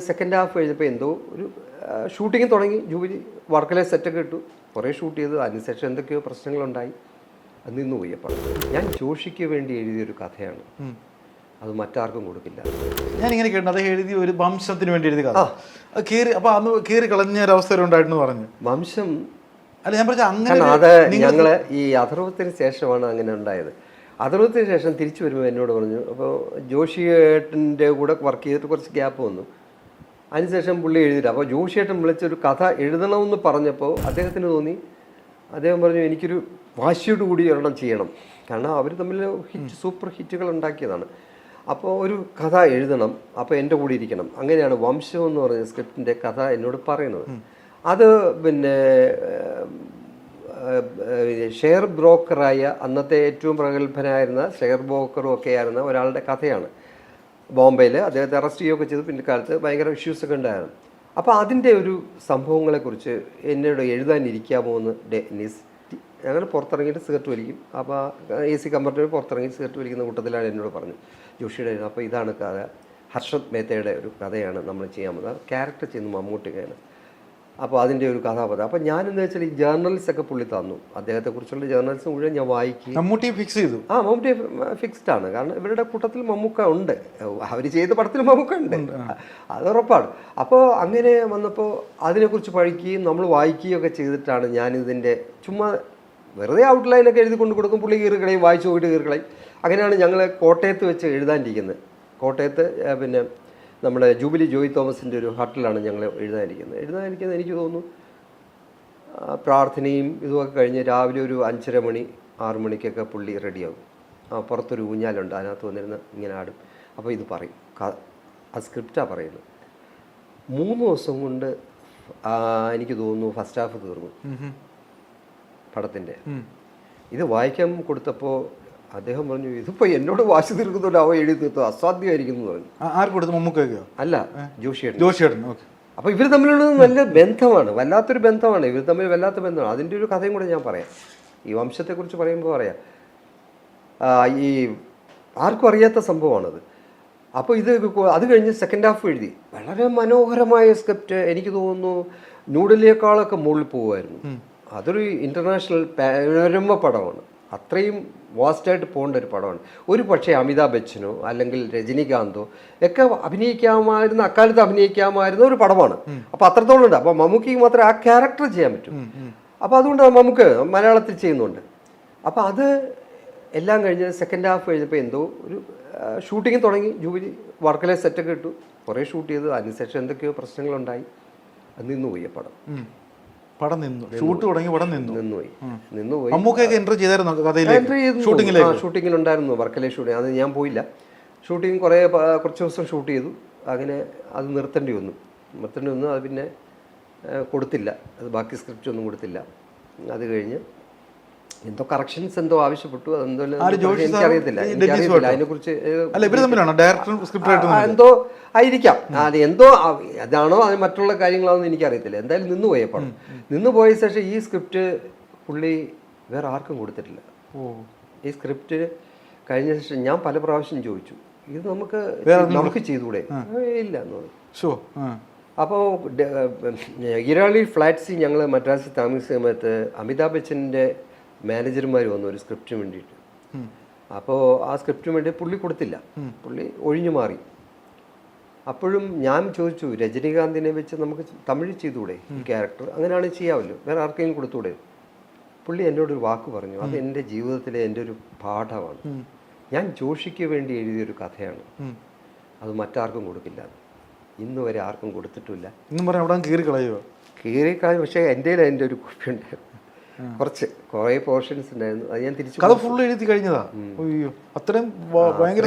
Second half കഴിഞ്ഞപ്പോൾ എന്തോ ഒരു ഷൂട്ടിങ് തുടങ്ങി. ജൂബിലി വർക്കലെ സെറ്റൊക്കെ ഇട്ടു. കുറേ ഷൂട്ട് ചെയ്തു. അതിനുശേഷം എന്തൊക്കെയോ പ്രശ്നങ്ങളുണ്ടായി. അത് നിന്ന് പോയി. അപ്പോൾ ഞാൻ ജോഷിക്ക് വേണ്ടി എഴുതിയൊരു കഥയാണ്. അത് മറ്റാർക്കും കൊടുക്കില്ല. ഞാൻ ഇങ്ങനെ കേട്ടു. അദ്ദേഹം എഴുതിയ ഒരു വംശത്തിന് വേണ്ടി എഴുതിയ കഥ. കീറി അപ്പൊ അന്ന് കീറി കളഞ്ഞ ഒരു അവസരം ഉണ്ടായിരുന്നു പറഞ്ഞു. വംശം അല്ല ഞാൻ പറഞ്ഞ അങ്ങനെ അത് ഞങ്ങൾ ഞങ്ങൾ ഈ അഥർവത്തിന് ശേഷമാണ് അങ്ങനെ ഉണ്ടായത്. അഥർവത്തിന് ശേഷം തിരിച്ചു വരുമ്പോൾ എന്നോട് പറഞ്ഞു അപ്പോൾ ജോഷിയേട്ടന്റെ കൂടെ വർക്ക് ചെയ്തിട്ട് കുറച്ച് ഗ്യാപ്പ് വന്നു. അതിനുശേഷം പുള്ളി എഴുതിയിട്ട്. അപ്പോൾ ജോഷിയേട്ടൻ വിളിച്ചൊരു കഥ എഴുതണമെന്ന് പറഞ്ഞപ്പോൾ അദ്ദേഹത്തിന് തോന്നി അദ്ദേഹം പറഞ്ഞു എനിക്കൊരു വാശിയോട് കൂടി ഒരെണ്ണം ചെയ്യണം. കാരണം അവർ തമ്മിൽ ഹിറ്റ് സൂപ്പർ ഹിറ്റുകൾ ഉണ്ടാക്കിയതാണ്. അപ്പോൾ ഒരു കഥ എഴുതണം അപ്പോൾ എന്റെ കൂടെ ഇരിക്കണം. അങ്ങനെയാണ് വംശം എന്ന് പറഞ്ഞ സ്ക്രിപ്റ്റിന്റെ കഥ എന്നോട് പറയുന്നത്. അത് പിന്നെ ഷെയർ ബ്രോക്കറായ അന്നത്തെ ഏറ്റവും പ്രഗത്ഭനായിരുന്ന ഷെയർ ബ്രോക്കറും ഒക്കെ ആയിരുന്ന ഒരാളുടെ കഥയാണ്. ബോംബെയിൽ അദ്ദേഹത്തെ അറസ്റ്റ് ചെയ്യുകയൊക്കെ ചെയ്ത്. പിൻകാലത്ത് ഭയങ്കര ഇഷ്യൂസൊക്കെ ഉണ്ടായിരുന്നു. അപ്പോൾ അതിന്റെ ഒരു സംഭവങ്ങളെക്കുറിച്ച് എന്നോട് എഴുതാനിരിക്കാമോ എന്ന് ഡെന്നിസ് ഞങ്ങൾ പുറത്തിറങ്ങിയിട്ട് സിഗരറ്റ് വലിക്കും. അപ്പോൾ എ സി കമ്പാർട്ട്മെന്റ് പുറത്തിറങ്ങി സിഗരറ്റ് വലിക്കുന്ന കൂട്ടത്തിലാണ് എന്നോട് പറഞ്ഞു ജോഷിയുടെ അപ്പോൾ ഇതാണ് കഥ. ഹർഷത് മേത്തയുടെ ഒരു കഥയാണ് നമ്മൾ ചെയ്യാൻ പോകുന്നത്. ക്യാരക്ടർ ചെയ്യുന്ന മമ്മൂട്ടികയാണ് അപ്പോൾ അതിന്റെ ഒരു കഥാപാത്രം. അപ്പോൾ ഞാനെന്ന് വെച്ചാൽ ഈ ജേർണലിസ്റ്റ് ഒക്കെ പുള്ളി തന്നു. അദ്ദേഹത്തെക്കുറിച്ചുള്ള ജേർണലിസ്റ്റ് മുഴുവൻ ഞാൻ വായിക്കും. മമ്മൂട്ടി ഫിക്സ് ചെയ്തു. ആ മമ്മൂട്ടി ഫിക്സ്ഡ് ആണ്. കാരണം ഇവരുടെ കൂട്ടത്തിൽ മമ്മൂക്ക ഉണ്ട്. അവർ ചെയ്ത പടത്തിൽ മമ്മൂക്ക ഉണ്ട്. അത് ഉറപ്പാണ്. അപ്പോൾ അങ്ങനെ വന്നപ്പോൾ അതിനെക്കുറിച്ച് പഠിക്കുകയും നമ്മൾ വായിക്കുകയും ഒക്കെ ചെയ്തിട്ടാണ് ഞാനിതിന്റെ ചുമ്മാ വെറുതെ ഔട്ട്ലൈനൊക്കെ എഴുതി കൊണ്ട് കൊടുക്കും. പുള്ളി കീറുകളയും വായിച്ചു പോയിട്ട് കീറുകളയും അങ്ങനെയാണ് ഞങ്ങൾ കോട്ടയത്ത് വെച്ച് എഴുതാനിരിക്കുന്നത്. കോട്ടയത്ത് പിന്നെ നമ്മുടെ ജൂബിലി ജോയ് തോമസിന്റെ ഒരു ഹട്ടിലാണ് ഞങ്ങൾ എഴുതാനിരിക്കുന്നത്. എഴുതാനിരിക്കുന്നത് എനിക്ക് തോന്നുന്നു പ്രാർത്ഥനയും ഇതുമൊക്കെ കഴിഞ്ഞ് രാവിലെ ഒരു അഞ്ചര മണി ആറു മണിക്കൊക്കെ പുള്ളി റെഡിയാകും. ആ പുറത്തൊരു ഊഞ്ഞാലുണ്ട് അതിനകത്ത് വന്നിരുന്ന് ഇങ്ങനെ ആടും. അപ്പോൾ ഇത് പറയും ആ സ്ക്രിപ്റ്റാണ് പറയുന്നത്. മൂന്ന് ദിവസം കൊണ്ട് എനിക്ക് തോന്നുന്നു ഫസ്റ്റ് ഹാഫ് തീർന്നു. പടത്തിന്റെ ഇത് വായിക്കാൻ കൊടുത്തപ്പോൾ അദ്ദേഹം പറഞ്ഞു ഇതിപ്പോൾ എന്നോട് വാശി തീർക്കുന്നുണ്ട് അവ എഴുതി തീർത്തു അസാധ്യമായിരിക്കുന്നു എന്ന് പറഞ്ഞു. ആർക്ക് കൊടുത്തു? മമ്മൂക്കയോ അല്ല ജോഷിയേട്ടൻ ജോഷിയേട്ടൻ ഓക്കെ. അപ്പോൾ ഇവർ തമ്മിലുള്ള നല്ല ബന്ധമാണ് വല്ലാത്തൊരു ബന്ധമാണ് ഇവർ തമ്മിൽ വല്ലാത്ത ബന്ധമാണ്. അതിന്റെ ഒരു കഥയും കൂടെ ഞാൻ പറയാം. ഈ വംശത്തെക്കുറിച്ച് പറയുമ്പോൾ പറയാം. ഈ ആർക്കും അറിയാത്ത സംഭവമാണത്. അപ്പോൾ ഇത് അത് കഴിഞ്ഞ് സെക്കൻഡ് ഹാഫ് എഴുതി. വളരെ മനോഹരമായ സ്ക്രിപ്റ്റ് എനിക്ക് തോന്നുന്നു ന്യൂഡൽഹിയേക്കാളൊക്കെ മുകളിൽ പോകുമായിരുന്നു അതൊരു ഇന്റർനാഷണൽ പാനോരമ പടമാണ്. അത്രയും വാസ്റ്റായിട്ട് പോകേണ്ട ഒരു പടമാണ്. ഒരു പക്ഷേ അമിതാഭ് ബച്ചനോ അല്ലെങ്കിൽ രജനീകാന്തോ ഒക്കെ അഭിനയിക്കാമായിരുന്ന അക്കാലത്ത് അഭിനയിക്കാമായിരുന്ന ഒരു പടമാണ്. അപ്പോൾ അത്രത്തോളം ഉണ്ട്. അപ്പോൾ മമ്മൂക്കിക്ക് മാത്രമേ ആ ക്യാരക്ടർ ചെയ്യാൻ പറ്റൂ. അപ്പോൾ അതുകൊണ്ട് നമുക്ക് മലയാളത്തിൽ ചെയ്യുന്നുണ്ട്. അപ്പോൾ അത് എല്ലാം കഴിഞ്ഞ് സെക്കൻഡ് ഹാഫ് കഴിഞ്ഞപ്പോൾ എന്തോ ഒരു ഷൂട്ടിങ് തുടങ്ങി. ജൂബിലി വർക്കലെ സെറ്റൊക്കെ ഇട്ടു. കുറേ ഷൂട്ട് ചെയ്തു. അതിനുശേഷം എന്തൊക്കെയോ പ്രശ്നങ്ങളുണ്ടായി. അത് നിന്നുപോയി ആ പടം. പടം നിന്നു. ഷൂട്ട് തുടങ്ങി പടം നിന്നു. നിന്നുപോയി നിന്നുപോയി മമ്മൂക്കയൊക്കെ എൻട്രി ചെയ്തായിരുന്നു കഥയിലേക്ക്. ഷൂട്ടിങ്ങിലേക്ക്? ഷൂട്ടിങ്ങിലുണ്ടായിരുന്നു. വർക്കലെ ഷൂട്ടിങ് അത് ഞാൻ പോയില്ല. ഷൂട്ടിങ് കുറേ കുറച്ച് ദിവസം ഷൂട്ട് ചെയ്തു. അങ്ങനെ അത് നിർത്തേണ്ടി വന്നു. നിർത്തേണ്ടി വന്നു. അത് പിന്നെ കൊടുത്തില്ല. അത് ബാക്കി സ്ക്രിപ്റ്റ് ഒന്നും കൊടുത്തില്ല. അത് കഴിഞ്ഞ് എന്തോ കറക്ഷൻസ് എന്തോ ആവശ്യപ്പെട്ടു. എനിക്കറിയത്തില്ല എന്തോ ആയിരിക്കാം. അത് എന്തോ അതാണോ അത് മറ്റുള്ള കാര്യങ്ങളാണെന്ന് എനിക്കറിയത്തില്ല. എന്തായാലും നിന്ന് പോയ പടം നിന്ന് പോയ ശേഷം ഈ സ്ക്രിപ്റ്റ് പുള്ളി വേറെ ആർക്കും കൊടുത്തിട്ടില്ല. ഈ സ്ക്രിപ്റ്റ് കഴിഞ്ഞ ശേഷം ഞാൻ പല പ്രാവശ്യം ചോദിച്ചു ഇത് നമുക്ക് നമുക്ക് ചെയ്തുകൂടെ? ഇല്ല എന്ന് പറഞ്ഞു. ഷോ അപ്പോൾ ഇരാളി ഫ്ലാറ്റ്സിൽ ഞങ്ങൾ മദ്രാസിൽ താമസിച്ച സമയത്ത് അമിതാഭ് ബച്ചന്റെ മാനേജർമാർ വന്നു ഒരു സ്ക്രിപ്റ്റിന് വേണ്ടിയിട്ട്. അപ്പോൾ ആ സ്ക്രിപ്റ്റിന് വേണ്ടി പുള്ളി കൊടുത്തില്ല. പുള്ളി ഒഴിഞ്ഞു മാറി. അപ്പോഴും ഞാൻ ചോദിച്ചു രജനീകാന്തിനെ വെച്ച് നമുക്ക് തമിഴ് ചെയ്തുകൂടെ ഈ ക്യാരക്ടർ? അങ്ങനെയാണ് ചെയ്യാമല്ലോ വേറെ ആർക്കെങ്കിലും കൊടുത്തുകൂടെ പുള്ളി എന്നോട് ഒരു വാക്ക് പറഞ്ഞു. അത് എന്റെ ജീവിതത്തിലെ എന്റെ ഒരു പാഠമാണ്. ഞാൻ ജോഷിക്ക് വേണ്ടി എഴുതിയൊരു കഥയാണ്. അത് മറ്റാർക്കും കൊടുക്കില്ല. ഇന്ന് വരെ ആർക്കും കൊടുത്തിട്ടില്ല ഇന്നും പറഞ്ഞാൽ അവിടെ കീറി കളയുക കീറിക്കാൽ പക്ഷേ എന്റെ എന്റെ ഒരു കുപ്പി ഉണ്ടായിരുന്നു കുറച്ച് കുറേ പോർഷൻസ് ഉണ്ടായിരുന്നു. അത് ഞാൻ തിരിച്ചു കഥ ഫുൾ എഴുതി കഴിഞ്ഞതാ? അത്രയും ഭയങ്കര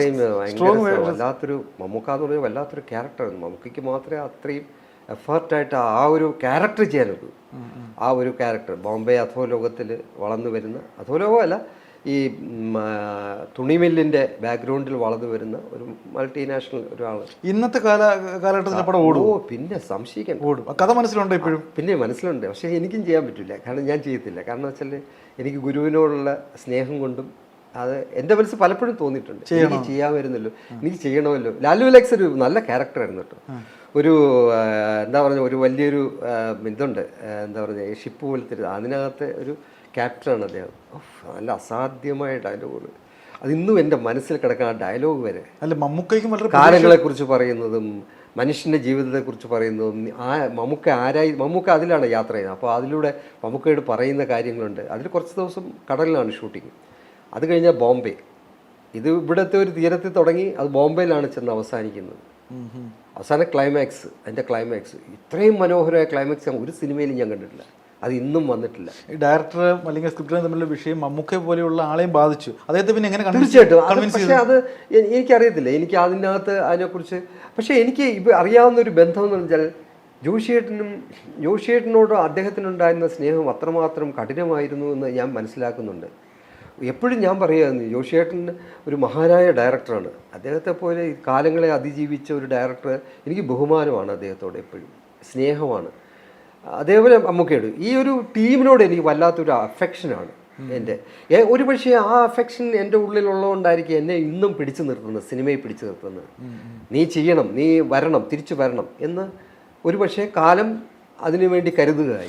വല്ലാത്തൊരു മമ്മൂക്ക എന്ന് പറഞ്ഞാൽ വല്ലാത്തൊരു ക്യാരക്ടറായിരുന്നു മമ്മൂക്കയ്ക്ക് മാത്രമേ അത്രയും എഫേർട്ടായിട്ട് ആ ഒരു ക്യാരക്ടർ ചെയ്യാനുള്ളൂ. ആ ഒരു ക്യാരക്ടർ ബോംബെ അധോലോകത്തിൽ വളർന്നു വരുന്ന അധോലോകമല്ല ഈ തുണിമില്ലിന്റെ തുണിമില്ലിന്റെ ബാക്ക്ഗ്രൗണ്ടിൽ വളർന്നു വരുന്ന ഒരു മൾട്ടിനാഷണൽ ഒരാൾ ഇന്നത്തെ കാല കാലഘട്ടത്തിൽ പടം ഓടും ഓ പിന്നെ സംശയിക്കാൻ ഓടും. കഥ മനസ്സിലുണ്ടോ ഇപ്പോഴും? പിന്നെ മനസ്സിലുണ്ട്. പക്ഷേ എനിക്കും ചെയ്യാൻ പറ്റില്ല കാരണം ഞാൻ ചെയ്യത്തില്ല. കാരണം വെച്ചാൽ എനിക്ക് ഗുരുവിനോടുള്ള സ്നേഹം കൊണ്ടും അത് എന്റെ മനസ്സ് പലപ്പോഴും തോന്നിയിട്ടുണ്ട്. എനിക്ക് ചെയ്യാൻ വരുന്നല്ലോ എനിക്ക് ചെയ്യണമല്ലോ. ലാലു അലക്സ് ഒരു നല്ല ക്യാരക്ടറായിരുന്നു കേട്ടോ. ഒരു എന്താ പറഞ്ഞ ഒരു വലിയൊരു ഇതുണ്ട്. എന്താ പറഞ്ഞ ഷിപ്പ് പോലത്തെ അതിനകത്തെ ഒരു ക്യാപ്റ്റനാണ് അദ്ദേഹം. നല്ല അസാധ്യമായ ഡയലോഗുകൾ അതിന്നും ഇന്നും എന്റെ മനസ്സിൽ കിടക്കുന്ന ആ ഡയലോഗ് വരെ. അല്ല മമ്മൂക്കയ്ക്കും വളരെ കാലങ്ങളെക്കുറിച്ച് പറയുന്നതും മനുഷ്യന്റെ ജീവിതത്തെക്കുറിച്ച് പറയുന്നതും ആ മമ്മൂക്ക ആരായി മമ്മൂക്ക അതിലാണ് യാത്ര ചെയ്യുന്നത്. അപ്പോൾ അതിലൂടെ മമ്മൂക്കയോട് പറയുന്ന കാര്യങ്ങളുണ്ട്. അതിൽ കുറച്ച് ദിവസം കടലിലാണ് ഷൂട്ടിങ് അത് കഴിഞ്ഞാൽ ബോംബെ. ഇത് ഇവിടുത്തെ ഒരു തീരത്തിൽ തുടങ്ങി അത് ബോംബെയിലാണ് ചെന്ന് അവസാനിക്കുന്നത്. അവസാന ക്ലൈമാക്സ് അതിന്റെ ക്ലൈമാക്സ് ഇത്രയും മനോഹരമായ ക്ലൈമാക്സ് ഞാൻ ഒരു സിനിമയിലും ഞാൻ കണ്ടിട്ടില്ല. അത് ഇന്നും വന്നിട്ടില്ല ഡയറക്ടർ അല്ലെങ്കിൽ സ്ക്രിപ്റ്ററും തമ്മിലുള്ള വിഷയം മമ്മൂക്കെ പോലെയുള്ള ആളെയും ബാധിച്ചു. അദ്ദേഹത്തെ പിന്നെ എങ്ങനെ തീർച്ചയായിട്ടും. പക്ഷേ അത് എനിക്കറിയത്തില്ല. എനിക്ക് അതിനകത്ത് അതിനെക്കുറിച്ച് പക്ഷേ എനിക്ക് ഇപ്പം അറിയാവുന്ന ഒരു ബന്ധം എന്ന് വെച്ചാൽ ജോഷിയേട്ടനും ജോഷിയേട്ടനോട് അദ്ദേഹത്തിനുണ്ടായിരുന്ന സ്നേഹം അത്രമാത്രം കഠിനമായിരുന്നു എന്ന് ഞാൻ മനസ്സിലാക്കുന്നുണ്ട്. എപ്പോഴും ഞാൻ പറയുമായിരുന്നു ജോഷിയേട്ടൻ ഒരു മഹാനായ ഡയറക്ടറാണ് അദ്ദേഹത്തെ പോലെ കാലങ്ങളെ അതിജീവിച്ച ഒരു ഡയറക്ടർ എനിക്ക് ബഹുമാനമാണ് അദ്ദേഹത്തോട് എപ്പോഴും. സ്നേഹമാണ്. അതേപോലെ മമ്മൂക്കയോട് ഈ ഒരു ടീമിനോട് എനിക്ക് വല്ലാത്തൊരു അഫെക്ഷനാണ് എന്റെ. ഒരു പക്ഷേ ആ അഫെക്ഷൻ എന്റെ ഉള്ളിലുള്ളതുകൊണ്ടായിരിക്കും എന്നെ ഇന്നും പിടിച്ചു നിർത്തുന്നത് സിനിമയെ പിടിച്ചു നിർത്തുന്നത്. നീ ചെയ്യണം നീ വരണം തിരിച്ചു വരണം എന്ന് ഒരു പക്ഷേ കാലം അതിനുവേണ്ടി കരുതുകയായി.